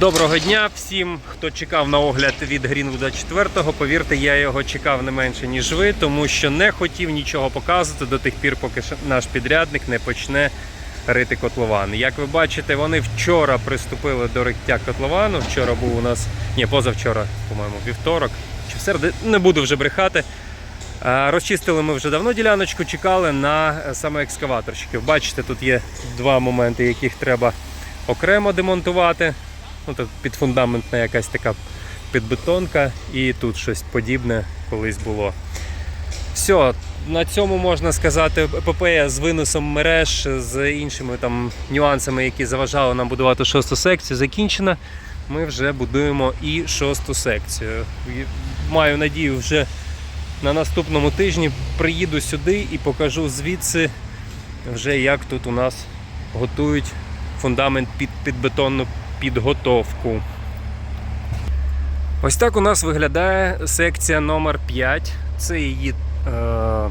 Доброго дня всім, хто чекав на огляд від Грінвуда 4. Повірте, я його чекав не менше, ніж ви, тому що не хотів нічого показувати до тих пір, поки наш підрядник не почне рити котлован. Як ви бачите, вони вчора приступили до риття котловану. Вчора був у нас, ні, позавчора, по-моєму, вівторок чи в середу, не буду вже брехати. Розчистили ми вже давно діляночку, чекали на е, саме екскаваторщиків. Бачите, тут є два моменти, яких треба окремо демонтувати. Ну, тут підфундаментна якась така підбетонка, і тут щось подібне колись було. Все, на цьому можна сказати, епопея з виносом мереж, з іншими там нюансами, які заважали нам будувати шосту секцію, закінчена. Ми вже будуємо і шосту секцію. Маю надію, вже на наступному тижні приїду сюди і покажу звідси, вже як тут у нас готують фундамент під підбетонну підготовку. Ось так у нас виглядає секція номер 5. Це її е,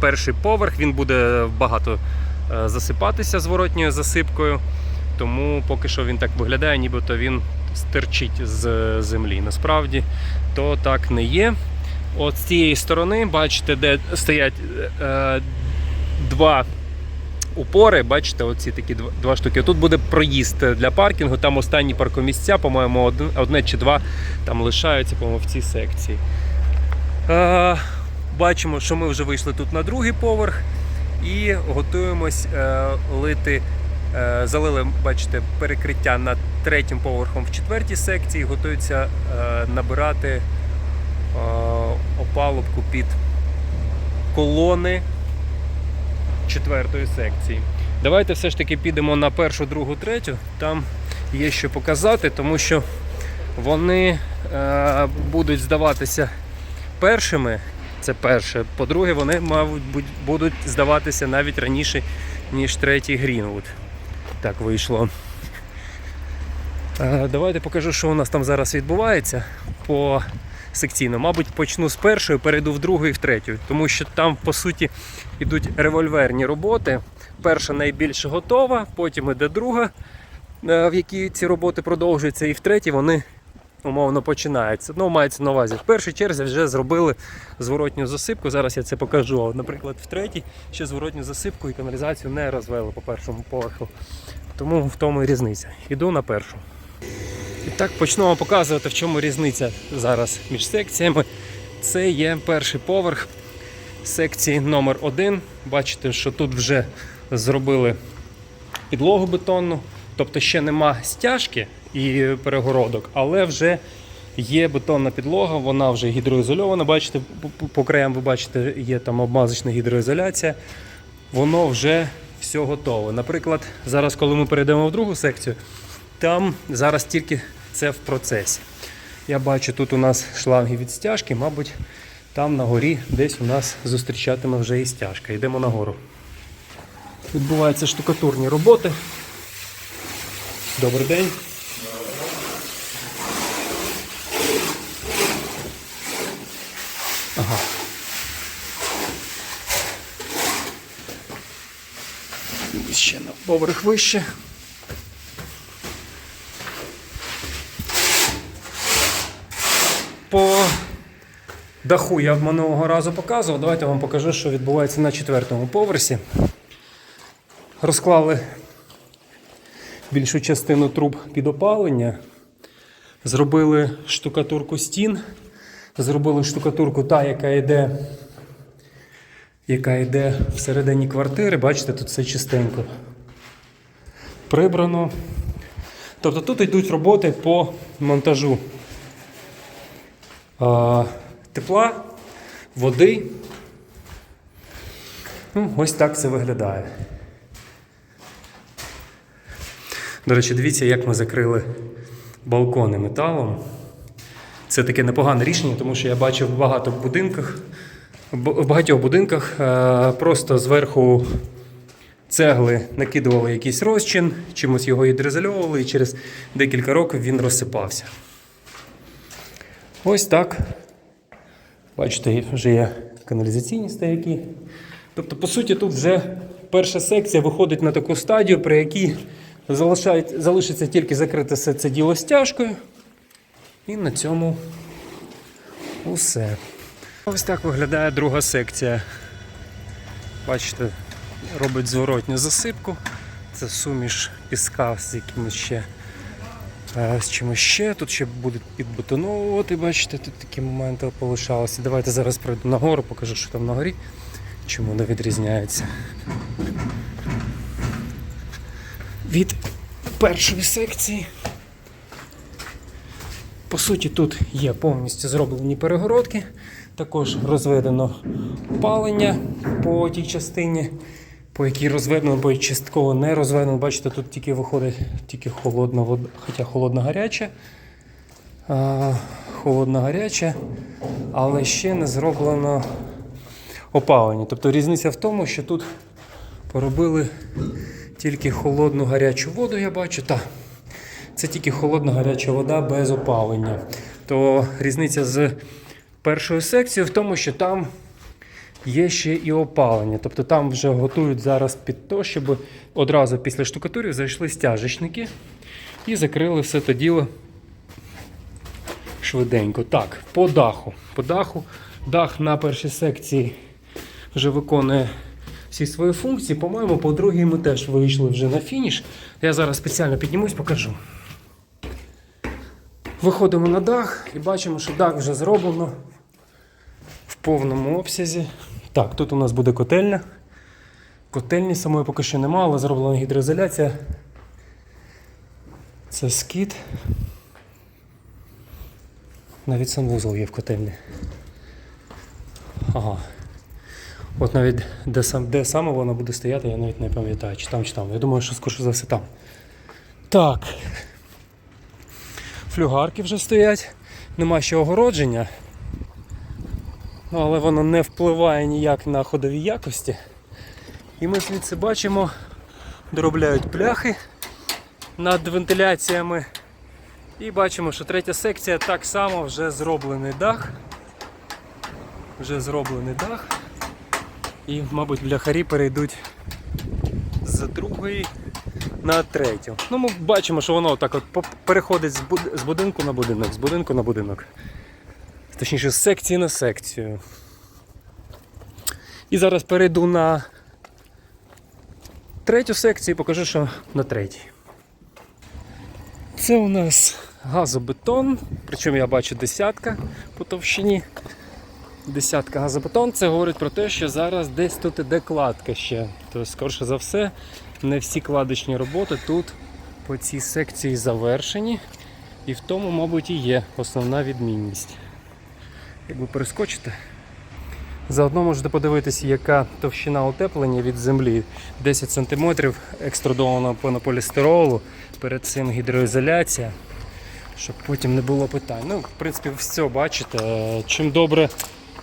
перший поверх. Він буде багато е, засипатися зворотньою засипкою. Тому поки що він так виглядає, нібито він стерчить з землі. Насправді то так не є. От з цієї сторони, бачите, де стоять е, два упори, бачите, оці такі два штуки. Тут буде проїзд для паркінгу, там останні паркомісця, по-моєму, одне чи два там лишаються, по-моєму, в цій секції. Е, бачимо, що ми вже вийшли тут на другий поверх і готуємось е, лити. Е, залили, бачите, перекриття над третім поверхом в четвертій секції, готуються е, набирати е, опалубку під колони четвертої секції. Давайте все ж таки підемо на першу, другу, третю. Там є що показати, тому що вони е, будуть здаватися першими. Це перше. По-друге, вони, мабуть, будуть здаватися навіть раніше, ніж третій Грінвуд. Так вийшло. Е, Давайте покажу, що у нас там зараз відбувається по секційно. Мабуть, почну з першої, перейду в другу і в третю, тому що там, по суті, йдуть револьверні роботи. Перша найбільш готова, потім іде друга, е, в якій ці роботи продовжуються, і в третій вони умовно починаються. Ну, мається на увазі. В першій черзі вже зробили зворотню засипку. Зараз я це покажу. Наприклад, в третій ще зворотню засипку і каналізацію не розвели по першому поверху. Тому в тому і різниця. Іду на першу. І так почну вам показувати, в чому різниця зараз між секціями. Це є перший поверх секції номер 1 Бачите, що тут вже зробили підлогу бетонну, тобто ще нема стяжки і перегородок, але вже є бетонна підлога, вона вже гідроізольована. Бачите, по краям ви бачите, є там обмазочна гідроізоляція. Воно вже все готове. Наприклад, зараз, коли ми перейдемо в другу секцію, там зараз тільки це в процесі. Я бачу, тут у нас шланги від стяжки, мабуть, там на горі десь у нас зустрічатиме вже і стяжка. Йдемо нагору. Відбуваються штукатурні роботи. Добрий день. Ага. Ще на поверх вище. По даху я минулого разу показував. Давайте я вам покажу, що відбувається на четвертому поверсі. Розклали більшу частину труб під опалення. Зробили штукатурку стін. Зробили штукатурку та, яка йде, яка йде всередині квартири. Бачите, тут все чистенько. Прибрано. Тобто тут йдуть роботи по монтажу тепла, води. Ну, ось так це виглядає. До речі, дивіться, як ми закрили балкони металом. Це таке непогане рішення, тому що я бачив в багато будинках, в багатьох будинках е, просто зверху цегли накидували якийсь розчин, чимось його гідроізольовували, і через декілька років він розсипався. Ось так. Бачите, вже є каналізаційні стояки. Тобто, по суті, тут вже перша секція виходить на таку стадію, при якій залишиться тільки закрити все це діло стяжкою. І на цьому усе. Ось так виглядає друга секція. Бачите, робить зворотню засипку. Це суміш піска з якимось ще. З чимось ще. Тут ще будуть підбетоновувати, бачите, тут такі моменти полишалися. Давайте зараз пройду нагору, покажу, що там на горі, чому воно відрізняється. Від першої секції. По суті, тут є повністю зроблені перегородки, також розведено опалення по тій частині, по якій розведено, бо частково не розведено. Бачите, тут тільки виходить тільки холодна вода, хоча холодна гаряча. Холодна гаряча, але ще не зроблено опалення. Тобто різниця в тому, що тут поробили тільки холодну гарячу воду, я бачу. Та, це тільки холодна гаряча вода без опалення. То різниця з першою секцією в тому, що там є ще і опалення. Тобто там вже готують зараз під те, щоб одразу після штукатурів зайшли стяжечники і закрили все те діло швиденько. Так, по даху. По даху. Дах на першій секції вже виконує всі свої функції. По-моєму, по другій ми теж вийшли вже на фініш. Я зараз спеціально піднімусь, покажу. Виходимо на дах і бачимо, що дах вже зроблено в повному обсязі. Так, тут у нас буде котельня. Котельні самої поки що немає, але зроблена гідроізоляція. Це скіт. Навіть санвузол є в котельні. Ага. От навіть де, сам, де саме воно буде стояти, я навіть не пам'ятаю, чи там, чи там. Я думаю, що скоріше за все там. Так. Флюгарки вже стоять, нема ще огородження. Ну, але воно не впливає ніяк на ходові якості. І ми звідси бачимо, доробляють пляхи над вентиляціями. І бачимо, що третя секція так само вже зроблений дах. Вже зроблений дах. І, мабуть, бляхарі перейдуть з другої на третю. Ну, ми бачимо, що воно так от переходить з будинку на будинок, з будинку на будинок. Точніше, з секції на секцію. І зараз перейду на третю секцію і покажу, що на третій. Це у нас газобетон, причому я бачу десятка по товщині. Десятка газобетон. Це говорить про те, що зараз десь тут іде кладка ще. Тобто, скорше за все, не всі кладочні роботи тут по цій секції завершені. І в тому, мабуть, і є основна відмінність. Якби перескочити. Заодно можете подивитися, яка товщина утеплення від землі. 10 см екструдованого пенополістиролу, перед цим гідроізоляція, щоб потім не було питань. Ну, в принципі, все бачите. Чим добре,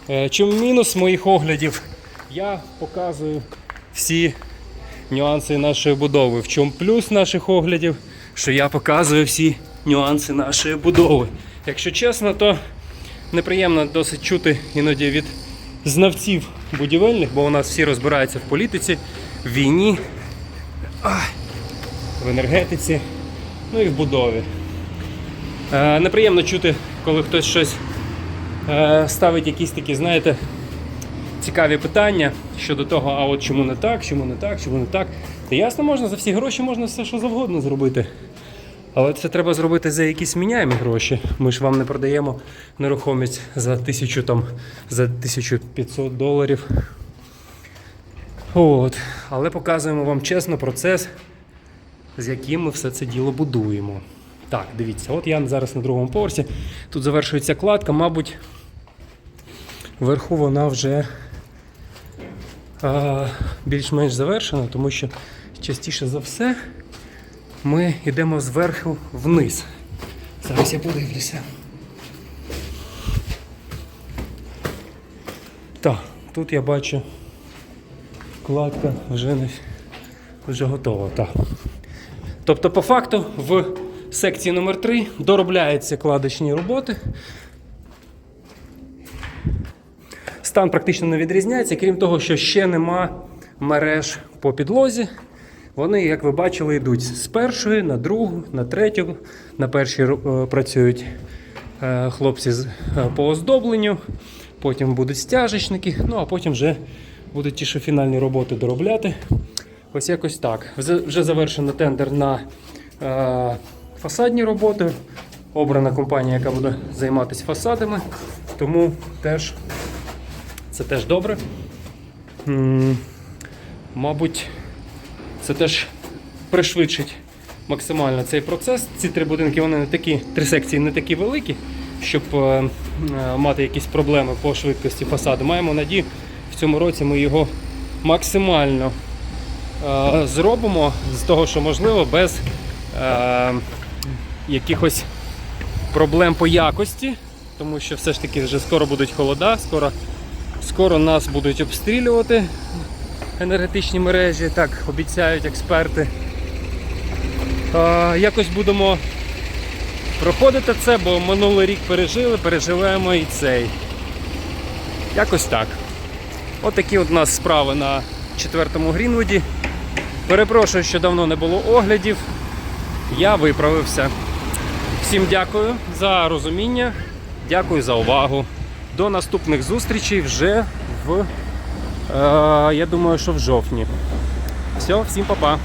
е, чим мінус моїх оглядів, я показую всі нюанси нашої будови. В чому плюс наших оглядів, що я показую всі нюанси нашої будови. Якщо чесно, то неприємно досить чути іноді від знавців будівельних, бо у нас всі розбираються в політиці, в війні, в енергетиці, ну і в будові. Е, неприємно чути, коли хтось щось е, ставить якісь такі, знаєте, цікаві питання щодо того, а от чому не так, чому не так, чому не так. Та ясно, можна за всі гроші можна все, що завгодно зробити. Але це треба зробити за якісь міняємі гроші. Ми ж вам не продаємо нерухомість за тисячу там, за 1500 доларів. От. Але показуємо вам чесно процес, з яким ми все це діло будуємо. Так, дивіться, от я зараз на другому поверсі. Тут завершується кладка, мабуть, вверху вона вже більш-менш завершена, тому що частіше за все ми йдемо зверху вниз. Зараз я подивлюся. Так, тут я бачу кладка вже не вже готова. Так. Тобто, по факту, в секції номер 3 доробляються кладочні роботи. Стан практично не відрізняється, крім того, що ще нема мереж по підлозі. Вони, як ви бачили, йдуть з першої на другу, на третю. На першій е, працюють е, хлопці е, по оздобленню, потім будуть стяжечники, ну а потім вже будуть ті, що фінальні роботи доробляти. Ось якось так. Вже- завершено тендер на фасадні роботи. Обрана компанія, яка буде займатися фасадами, тому теж це теж добре. Мабуть, це теж пришвидшить максимально цей процес. Ці три будинки вони не такі, три секції не такі великі, щоб е, е, мати якісь проблеми по швидкості фасаду. Маємо надію, в цьому році ми його максимально е, зробимо з того, що можливо, без якихось проблем по якості, тому що все ж таки вже скоро будуть холода, скоро, скоро нас будуть обстрілювати енергетичні мережі, так обіцяють експерти. Е, якось будемо проходити це, бо минулий рік пережили, переживемо і цей. Якось так. От такі от у нас справи на четвертому Грінвуді. Перепрошую, що давно не було оглядів. Я виправився. Всім дякую за розуміння, дякую за увагу. До наступних зустрічей вже в, я думаю, що в жовтні. Все, всім па-па.